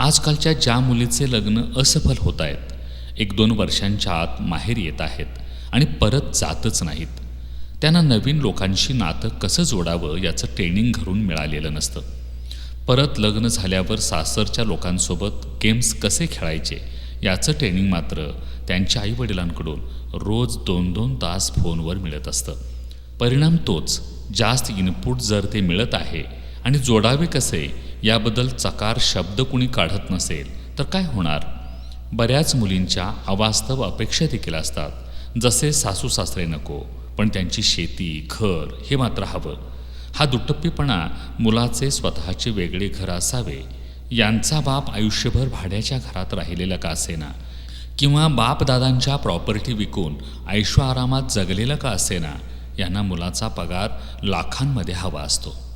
आजकालच्या ज्या मुलीचे लग्न असफल होत आहेत एक दोन वर्षांच्या आत माहेर येत आहेत आणि परत जातच नाहीत. त्यांना नवीन लोकांशी नातं कसं जोडावं याचं ट्रेनिंग घरून मिळालेलं नसतं. परत लग्न झाल्यावर सासरच्या लोकांसोबत गेम्स कसे खेळायचे याचं ट्रेनिंग मात्र त्यांच्या आईवडिलांकडून रोज दोन दोन तास फोनवर मिळत असतं. परिणाम तोच जास्त इनपुट जर ते मिळत आहे आणि जोडावे कसे याबद्दल चकार शब्द कुणी काढत नसेल तर काय होणार? बऱ्याच मुलींच्या अवास्तव अपेक्षा देखील असतात. जसे सासू सासरे नको पण त्यांची शेती घर हे मात्र हवं. हा दुटप्पीपणा मुलाचे स्वतःचे वेगळे घर असावे. यांचा बाप आयुष्यभर भाड्याच्या घरात राहिलेला का असेना? किंवा बाप दादांच्या प्रॉपर्टी विकून आयुष्य आरामात जगलेला का असेना? यांना मुलाचा पगार लाखांमध्ये हवा असतो.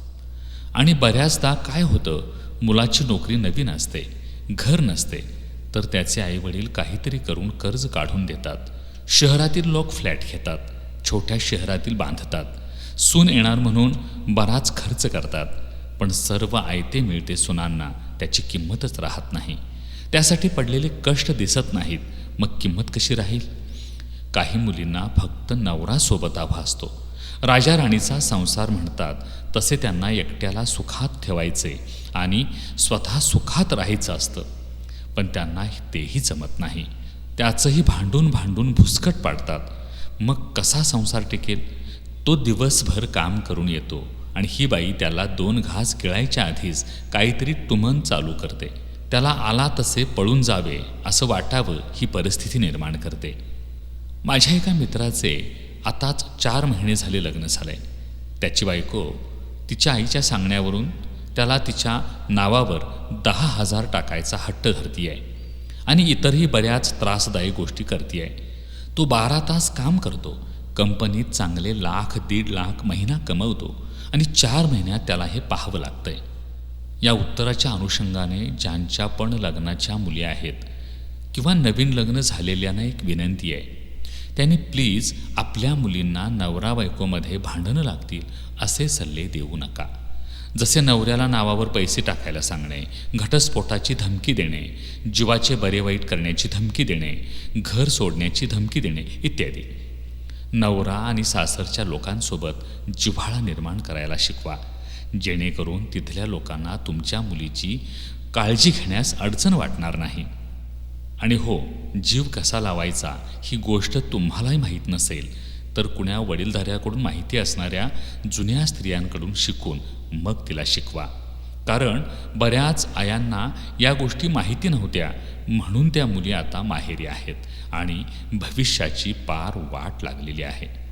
आणि बऱ्याचदा काय होतं? मुलाची नोकरी नवीन असते घर नसते तर त्याचे आईवडील काहीतरी करून कर्ज काढून देतात. शहरातील लोक फ्लॅट घेतात छोट्या शहरातील बांधतात. सून येणार म्हणून बराच खर्च करतात पण सर्व आयते मिळते सुनांना त्याची किंमतच राहत नाही. त्यासाठी पडलेले कष्ट दिसत नाहीत मग किंमत कशी राहील? काही मुलींना फक्त नवरासोबत आभा असतो. राजा राणीचा संसार म्हणतात. तसे त्यांना एकट्याला सुखात ठेवायचे आणि स्वतः सुखात राहायचं असतं. पण त्यांना तेही जमत नाही. त्याचंही भांडून भांडून भुसकट पाडतात. मग कसा संसार टिकेल? तो दिवसभर काम करून येतो आणि ही बाई त्याला दोन घास गिळायच्या आधीच काहीतरी टुमन चालू करते. त्याला आला तसे पळून जावे असं वाटावं ही परिस्थिती निर्माण करते. माझ्या एका मित्राचे आताच चार महिने झाले लग्न झाले त्याची बायको तिच्या आईच्या सांगण्यावरून त्याला तिच्या नावावर दहा हजार टाकायचा हट्ट धरती आहे आणि इतरही बऱ्याच त्रासदायी गोष्टी करते आहे तो बारा तास काम करतो. कंपनीत चांगले लाख दीड लाख महिना कमवतो आणि चार महिन्यात त्याला हे पाहावं लागतंय. या उत्तराच्या अनुषंगाने ज्यांच्या पण लग्नाच्या मुली आहेत किंवा नवीन लग्न झालेल्यांना एक विनंती आहे. त्यांनी प्लीज आपल्या मुलींना नवरा बायकोमध्ये भांडणं लागतील असे सल्ले देऊ नका. जसे नवऱ्याला नावावर पैसे टाकायला सांगणे घटस्फोटाची धमकी देणे जीवाचे बरे वाईट करण्याची धमकी देणे घर सोडण्याची धमकी देणे इत्यादी. नवरा आणि सासरच्या लोकांसोबत जिव्हाळा निर्माण करायला शिकवा. जेणेकरून तिथल्या लोकांना तुमच्या मुलीची काळजी घेण्यास अडचण वाटणार नाही. आणि हो जीव कसा लावायचा ही गोष्ट तुम्हालाही माहीत नसेल तर कुण्या वडीलधाऱ्याकडून माहिती असणाऱ्या जुन्या स्त्रियांकडून शिकून मग तिला शिकवा. कारण बऱ्याच आयांना या गोष्टी माहिती नव्हत्या म्हणून त्या मुली आता माहेरी आहेत आणि भविष्याची पार वाट लागलेली आहे.